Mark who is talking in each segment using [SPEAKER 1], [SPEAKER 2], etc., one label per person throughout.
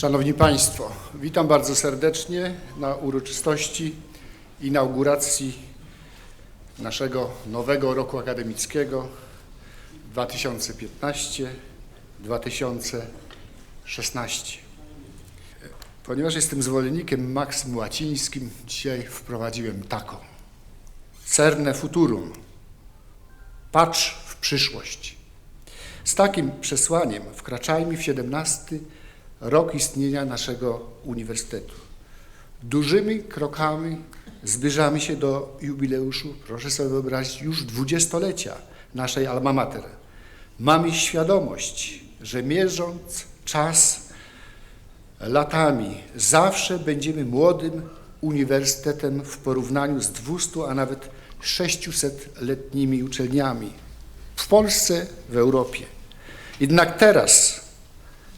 [SPEAKER 1] Szanowni Państwo, witam bardzo serdecznie na uroczystości inauguracji naszego nowego roku akademickiego 2015-2016. Ponieważ jestem zwolennikiem maksym łacińskim, dzisiaj wprowadziłem taką. Cerne futurum. Patrz w przyszłość. Z takim przesłaniem wkraczajmy w 17 rok istnienia naszego uniwersytetu. Dużymi krokami zbliżamy się do jubileuszu, proszę sobie wyobrazić, już dwudziestolecia naszej alma mater. Mamy świadomość, że mierząc czas latami, zawsze będziemy młodym uniwersytetem w porównaniu z 200, a nawet 600-letnimi uczelniami w Polsce, w Europie. Jednak teraz,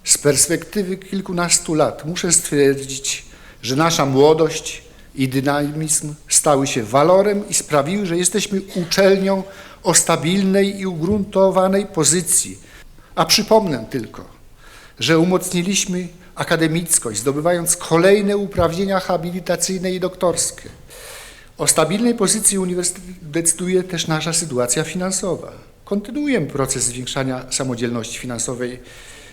[SPEAKER 1] z perspektywy kilkunastu lat, muszę stwierdzić, że nasza młodość i dynamizm stały się walorem i sprawiły, że jesteśmy uczelnią o stabilnej i ugruntowanej pozycji. A przypomnę tylko, że umocniliśmy akademickość, zdobywając kolejne uprawnienia habilitacyjne i doktorskie. O stabilnej pozycji uniwersytetu decyduje też nasza sytuacja finansowa. Kontynuujemy proces zwiększania samodzielności finansowej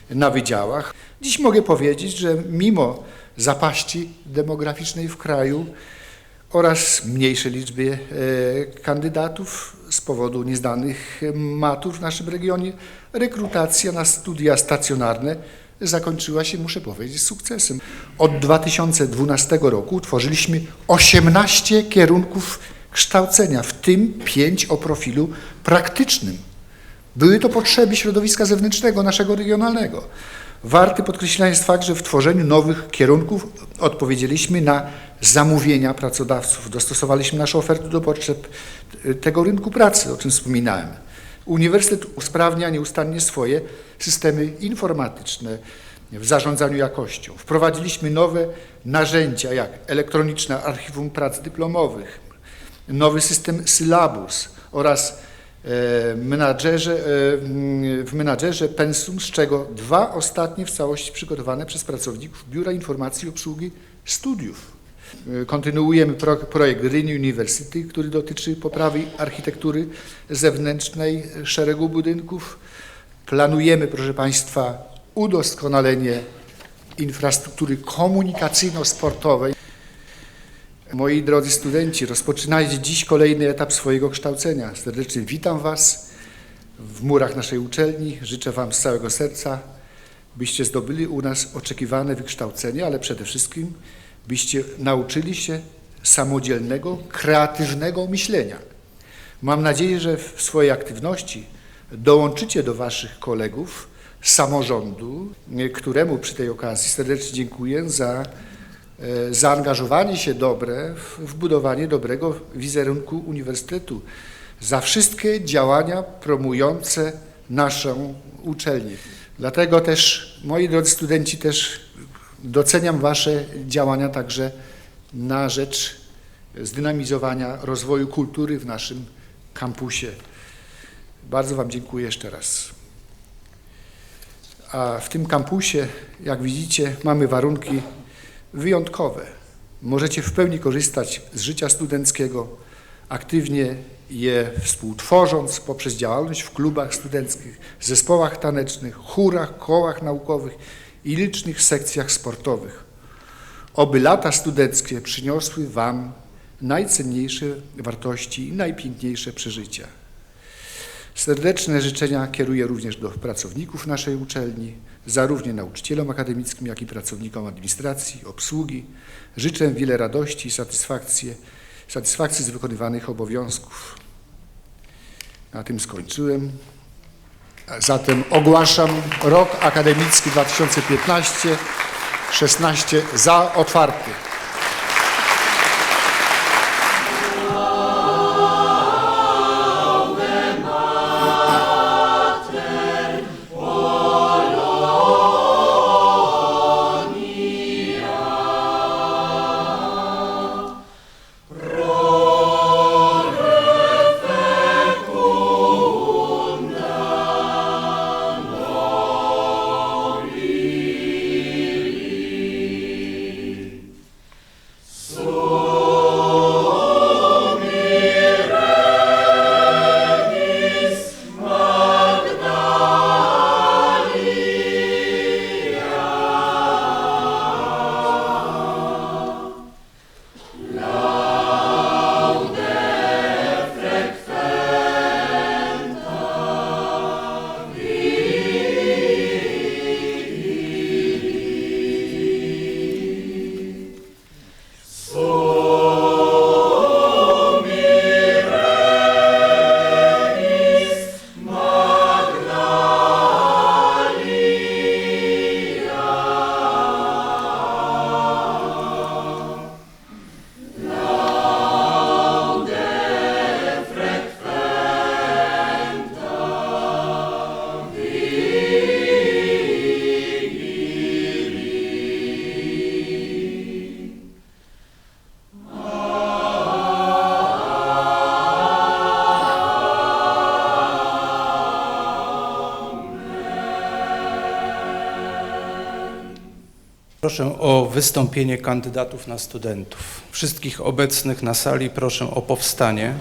[SPEAKER 1] na wydziałach. Dziś mogę powiedzieć, że mimo zapaści demograficznej w kraju oraz mniejszej liczby e, kandydatów z powodu niezdanych matur w naszym regionie, rekrutacja na studia stacjonarne zakończyła się, muszę powiedzieć, sukcesem. Od 2012 roku utworzyliśmy 18 kierunków kształcenia, w tym 5 o profilu praktycznym. Były to potrzeby środowiska zewnętrznego, naszego regionalnego. Warty podkreślenia jest fakt, że w tworzeniu nowych kierunków odpowiedzieliśmy na zamówienia pracodawców. Dostosowaliśmy nasze oferty do potrzeb tego rynku pracy, o czym wspominałem. Uniwersytet usprawnia nieustannie swoje systemy informatyczne w zarządzaniu jakością. Wprowadziliśmy nowe narzędzia, jak elektroniczne archiwum prac dyplomowych, nowy system Syllabus oraz e, menadżerze, e, w menadżerze pensum, z czego dwa ostatnie w całości przygotowane przez pracowników Biura Informacji i Obsługi Studiów. E, Kontynuujemy pro, projekt Green University, który dotyczy poprawy architektury zewnętrznej szeregu budynków. Planujemy, proszę Państwa, udoskonalenie infrastruktury komunikacyjno-sportowej. Moi drodzy studenci, rozpoczynajcie dziś kolejny etap swojego kształcenia. Serdecznie witam Was w murach naszej uczelni. Życzę Wam z całego serca, byście zdobyli u nas oczekiwane wykształcenie, ale przede wszystkim byście nauczyli się samodzielnego, kreatywnego myślenia. Mam nadzieję, że w swojej aktywności dołączycie do Waszych kolegów samorządu, któremu przy tej okazji serdecznie dziękuję za zaangażowanie się dobre w, w budowanie dobrego wizerunku uniwersytetu, za wszystkie działania promujące naszą uczelnię. Dlatego też, moi drodzy studenci, też doceniam Wasze działania także na rzecz zdynamizowania rozwoju kultury w naszym kampusie. Bardzo Wam dziękuję jeszcze raz. A w tym kampusie, jak widzicie, mamy warunki wyjątkowe. Możecie w pełni korzystać z życia studenckiego, aktywnie je współtworząc poprzez działalność w klubach studenckich, zespołach tanecznych, chórach, kołach naukowych i licznych sekcjach sportowych. Oby lata studenckie przyniosły Wam najcenniejsze wartości i najpiękniejsze przeżycia. Serdeczne życzenia kieruję również do pracowników naszej uczelni, zarówno nauczycielom akademickim, jak i pracownikom administracji, obsługi. Życzę wiele radości i satysfakcji, satysfakcji z wykonywanych obowiązków. Na tym skończyłem. Zatem ogłaszam rok akademicki 2015-16 za otwarty.
[SPEAKER 2] Proszę o wystąpienie kandydatów na studentów. Wszystkich obecnych na sali proszę o powstanie,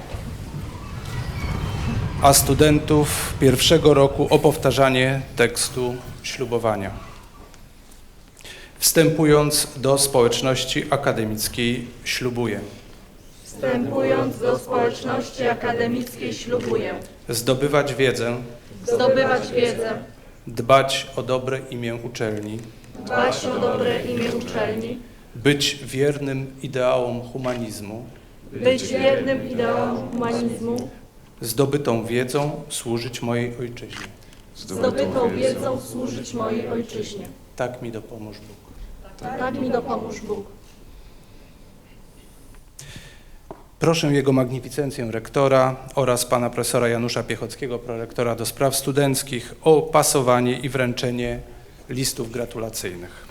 [SPEAKER 2] a studentów pierwszego roku o powtarzanie tekstu ślubowania. Wstępując do społeczności akademickiej ślubuję.
[SPEAKER 3] Wstępując do społeczności akademickiej ślubuję.
[SPEAKER 2] Zdobywać wiedzę,
[SPEAKER 3] zdobywać wiedzę,
[SPEAKER 2] dbać o dobre imię uczelni,
[SPEAKER 3] dbać o dobre imię uczelni,
[SPEAKER 2] być wiernym ideałom humanizmu,
[SPEAKER 3] być wiernym ideałom humanizmu,
[SPEAKER 2] zdobytą wiedzą służyć mojej ojczyźnie.
[SPEAKER 3] zdobytą wiedzą służyć mojej ojczyźnie.
[SPEAKER 2] Tak mi dopomóż Bóg.
[SPEAKER 3] Tak mi dopomóż Bóg.
[SPEAKER 2] Proszę Jego Magnificencję Rektora oraz Pana Profesora Janusza Piechockiego, Prorektora do Spraw Studenckich o pasowanie i wręczenie listów gratulacyjnych.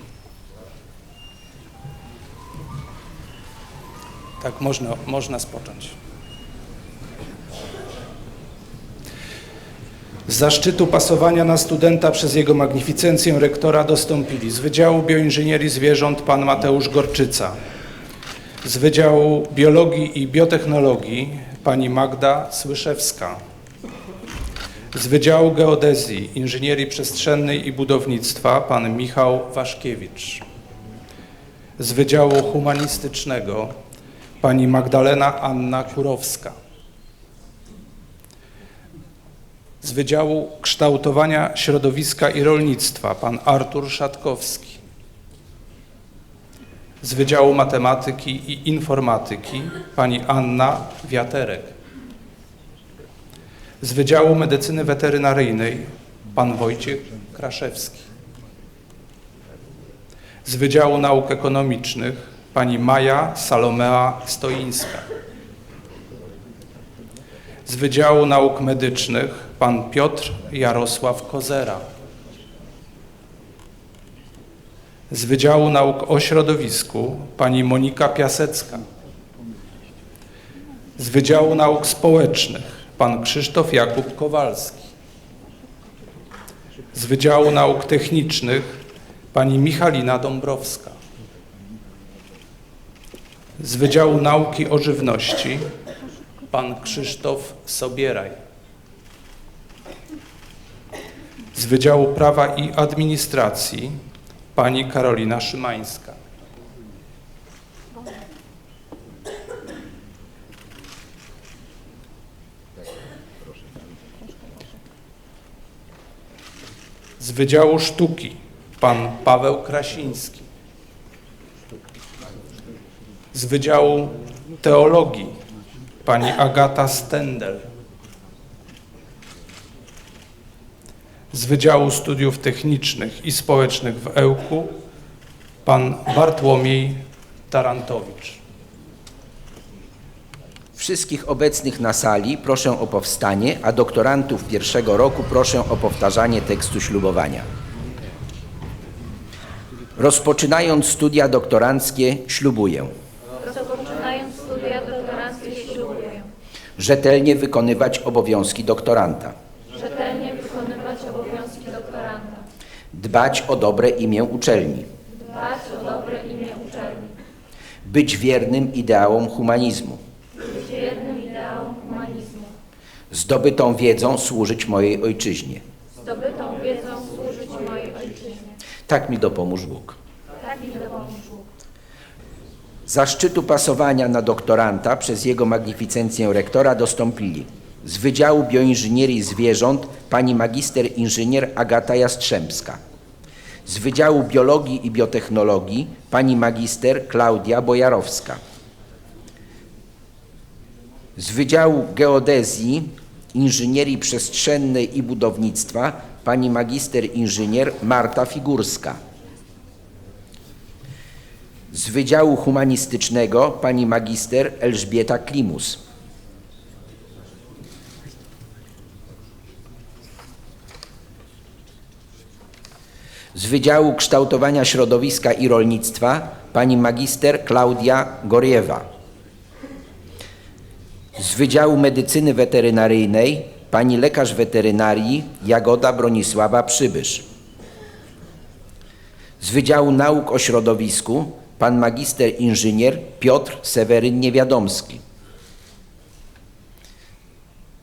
[SPEAKER 2] Tak, można, można spocząć. Zaszczytu pasowania na studenta przez Jego Magnificencję Rektora dostąpili z Wydziału Bioinżynierii Zwierząt Pan Mateusz Gorczyca, z Wydziału Biologii i Biotechnologii pani Magda Słyszewska. Z Wydziału Geodezji, Inżynierii Przestrzennej i Budownictwa pan Michał Waszkiewicz. Z Wydziału Humanistycznego pani Magdalena Anna Kurowska. Z Wydziału Kształtowania Środowiska i Rolnictwa pan Artur Szatkowski z Wydziału Matematyki i Informatyki pani Anna Wiaterek. Z Wydziału Medycyny Weterynaryjnej pan Wojciech Kraszewski. Z Wydziału Nauk Ekonomicznych pani Maja Salomea Stoińska. Z Wydziału Nauk Medycznych pan Piotr Jarosław Kozera. Z Wydziału Nauk o Środowisku pani Monika Piasecka. Z Wydziału Nauk Społecznych pan Krzysztof Jakub Kowalski. Z Wydziału Nauk Technicznych pani Michalina Dąbrowska. Z Wydziału Nauki o Żywności pan Krzysztof Sobieraj. Z Wydziału Prawa i Administracji pani Karolina Szymańska. Z Wydziału Sztuki pan Paweł Krasiński. Z Wydziału Teologii pani Agata Stendel. z Wydziału Studiów Technicznych i Społecznych w Ełku pan Bartłomiej Tarantowicz.
[SPEAKER 4] Wszystkich obecnych na sali proszę o powstanie, a doktorantów pierwszego roku proszę o powtarzanie tekstu ślubowania. Rozpoczynając studia doktoranckie, ślubuję.
[SPEAKER 5] Rozpoczynając studia doktoranckie ślubuję.
[SPEAKER 4] Rzetelnie wykonywać obowiązki doktoranta,
[SPEAKER 5] rzetelnie wykonywać obowiązki doktoranta,
[SPEAKER 4] dbać o dobre imię uczelni,
[SPEAKER 5] dbać o dobre imię uczelni,
[SPEAKER 4] być wiernym ideałom humanizmu,
[SPEAKER 5] być wiernym ideałom humanizmu,
[SPEAKER 4] zdobytą wiedzą służyć mojej ojczyźnie.
[SPEAKER 5] zdobytą wiedzą służyć mojej ojczyźnie.
[SPEAKER 4] Tak mi dopomóż Bóg.
[SPEAKER 5] Tak mi dopomóż Bóg.
[SPEAKER 4] Zaszczytu pasowania na doktoranta przez Jego Magnificencję Rektora dostąpili z Wydziału Bioinżynierii Zwierząt pani magister inżynier Agata Jastrzębska, z Wydziału Biologii i Biotechnologii pani magister Klaudia Bojarowska, z Wydziału Geodezji, Inżynierii Przestrzennej i Budownictwa pani magister inżynier Marta Figurska, z Wydziału Humanistycznego pani magister Elżbieta Klimus. Z Wydziału Kształtowania Środowiska i Rolnictwa pani magister Klaudia Goriewa. Z Wydziału Medycyny Weterynaryjnej pani lekarz weterynarii Jagoda Bronisława Przybysz. Z Wydziału Nauk o Środowisku pan magister inżynier Piotr Seweryn Niewiadomski.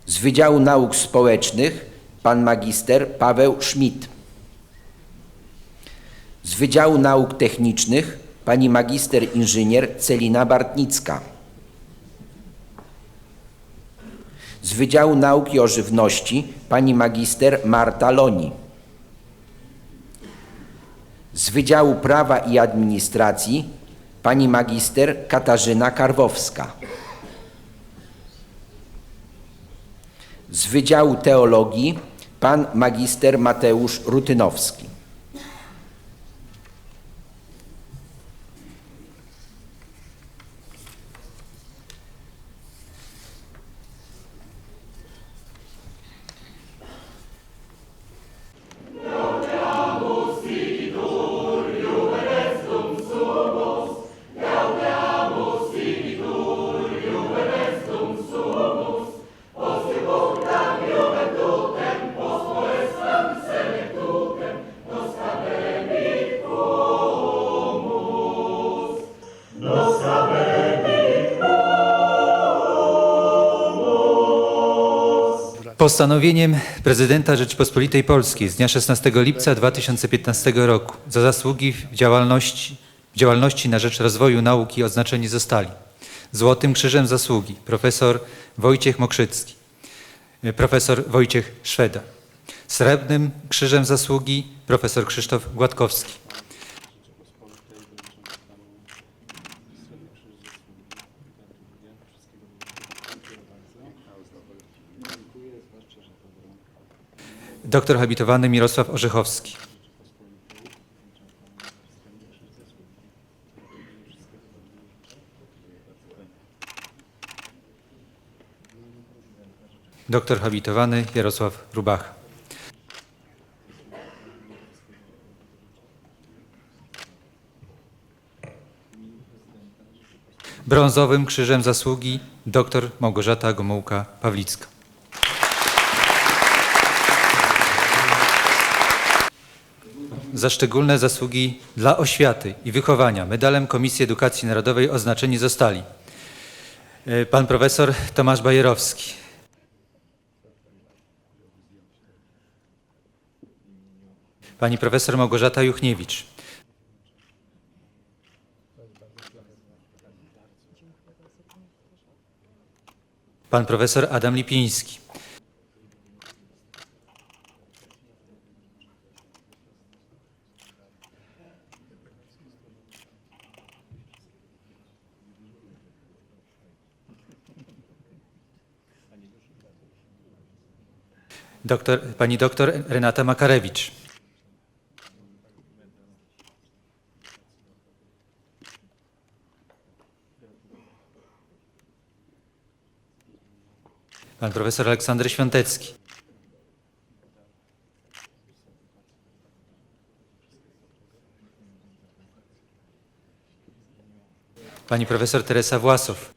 [SPEAKER 4] Z Wydziału Nauk Społecznych pan magister Paweł Schmidt. Z Wydziału Nauk Technicznych pani magister inżynier Celina Bartnicka. Z Wydziału Nauki o Żywności pani magister Marta Loni. Z Wydziału Prawa i Administracji pani magister Katarzyna Karwowska. Z Wydziału Teologii pan magister Mateusz Rutynowski.
[SPEAKER 6] Postanowieniem prezydenta Rzeczypospolitej Polskiej z dnia 16 lipca 2015 roku za zasługi w działalności, w działalności na rzecz rozwoju nauki odznaczeni zostali Złotym Krzyżem Zasługi profesor Wojciech Mokrzycki, y, profesor Wojciech Szweda, Srebrnym Krzyżem Zasługi profesor Krzysztof Gładkowski, doktor habilitowany Mirosław Orzechowski. Doktor habilitowany Jarosław Rubach. Brązowym Krzyżem Zasługi dr Małgorzata Gomułka-Pawlicka. Za szczególne zasługi dla oświaty i wychowania. Medalem Komisji Edukacji Narodowej oznaczeni zostali e, pan profesor Tomasz Bajerowski, pani profesor Małgorzata Juchniewicz, pan profesor Adam Lipiński, doktor, pani doktor Renata Makarewicz, pan profesor Aleksander Świątecki, pani profesor Teresa Własow,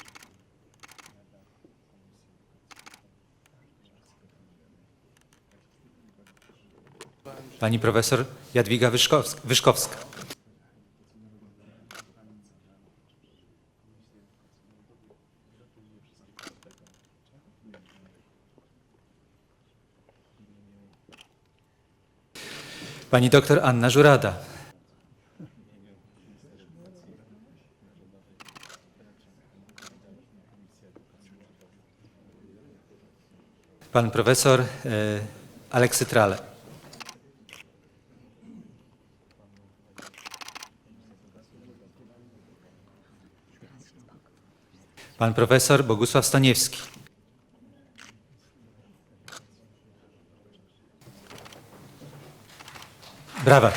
[SPEAKER 6] pani profesor Jadwiga Wyszkowska. Pani doktor Anna Żurada. Pan profesor e, Aleksy Trale. Pan profesor Bogusław Staniewski. Brawa.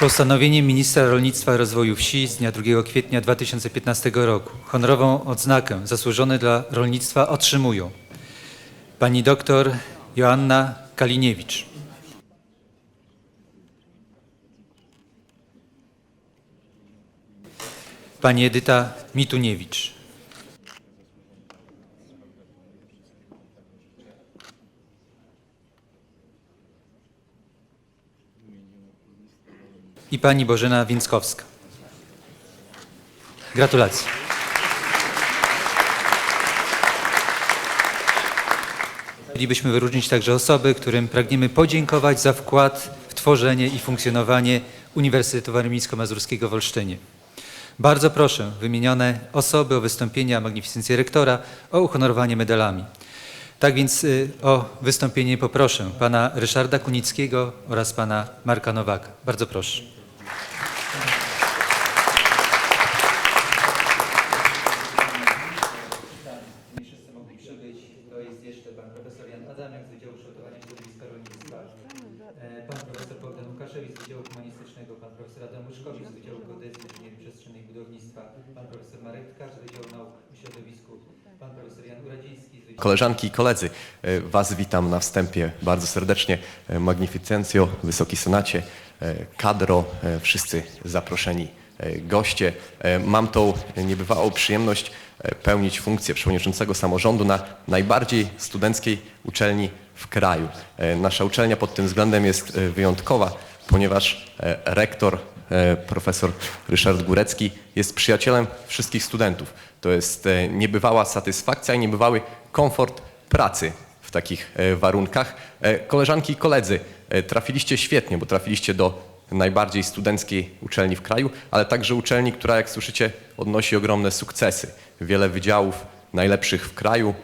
[SPEAKER 6] Postanowieniem ministra rolnictwa i rozwoju wsi z dnia 2 kwietnia 2015 roku honorową odznakę zasłużony dla rolnictwa otrzymują pani doktor Joanna Kaliniewicz, pani Edyta Mituniewicz, i pani Bożena Więckowska. Gratulacje. Chcielibyśmy wyróżnić także osoby, którym pragniemy podziękować za wkład w tworzenie i funkcjonowanie Uniwersytetu Warmińsko-Mazurskiego w Olsztynie. Bardzo proszę wymienione osoby o wystąpienie, a magnificencję rektora o uhonorowanie medalami. Tak więc y, o wystąpienie poproszę pana Ryszarda Kunickiego oraz pana Marka Nowaka. Bardzo proszę. Jeszcze pan profesor Jan Adamiak z Wydziału Środowiska Rolnictwa, e, pan profesor Bogdan Łukaszewicz z Wydziału Humanistycznego, pan profesor Adam z Wydziału Geodezji, Inżynierii Przestrzennej i Budownictwa, pan profesor Marek Tkacz z Wydziału Nauk o Środowisku, pan profesor Jan Uradziński z
[SPEAKER 7] Koleżanki i koledzy, e, Was witam na wstępie bardzo serdecznie. E, Magnificencjo, Wysoki Senacie, e, kadro, wszyscy zaproszeni goście. Mam tą niebywałą przyjemność pełnić funkcję przewodniczącego samorządu na najbardziej studenckiej uczelni w kraju. Nasza uczelnia pod tym względem jest wyjątkowa, ponieważ e, rektor e, profesor Ryszard Górecki jest przyjacielem wszystkich studentów. To jest e, niebywała satysfakcja i niebywały komfort pracy w takich warunkach. Koleżanki i koledzy, trafiliście świetnie, bo trafiliście do najbardziej studenckiej uczelni w kraju, ale także uczelni, która jak słyszycie odnosi ogromne sukcesy. Wiele wydziałów najlepszych w kraju,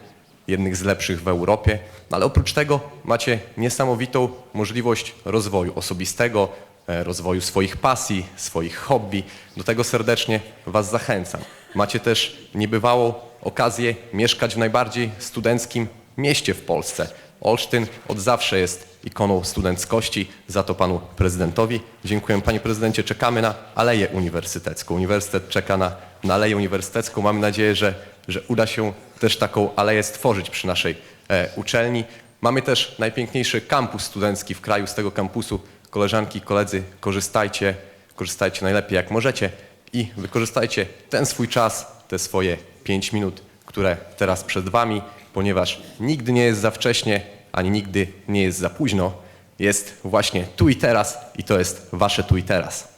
[SPEAKER 7] jednych z lepszych w Europie, no ale oprócz tego macie niesamowitą możliwość rozwoju osobistego, e, rozwoju swoich pasji, swoich hobby. Do tego serdecznie Was zachęcam. Macie też niebywałą okazję mieszkać w najbardziej studenckim mieście w Polsce. Olsztyn od zawsze jest ikoną studenckości, za to panu prezydentowi. Dziękuję panie prezydencie, czekamy na Aleję Uniwersytecką. Uniwersytet czeka na, na Aleję Uniwersytecką. Mamy nadzieję, że, że uda się też taką aleję stworzyć przy naszej e, uczelni. Mamy też najpiękniejszy kampus studencki w kraju. Z tego kampusu koleżanki i koledzy korzystajcie, korzystajcie najlepiej jak możecie i wykorzystajcie ten swój czas, te swoje pięć minut, które teraz przed Wami, ponieważ nigdy nie jest za wcześnie, ani nigdy nie jest za późno. Jest właśnie tu i teraz i to jest Wasze tu i teraz.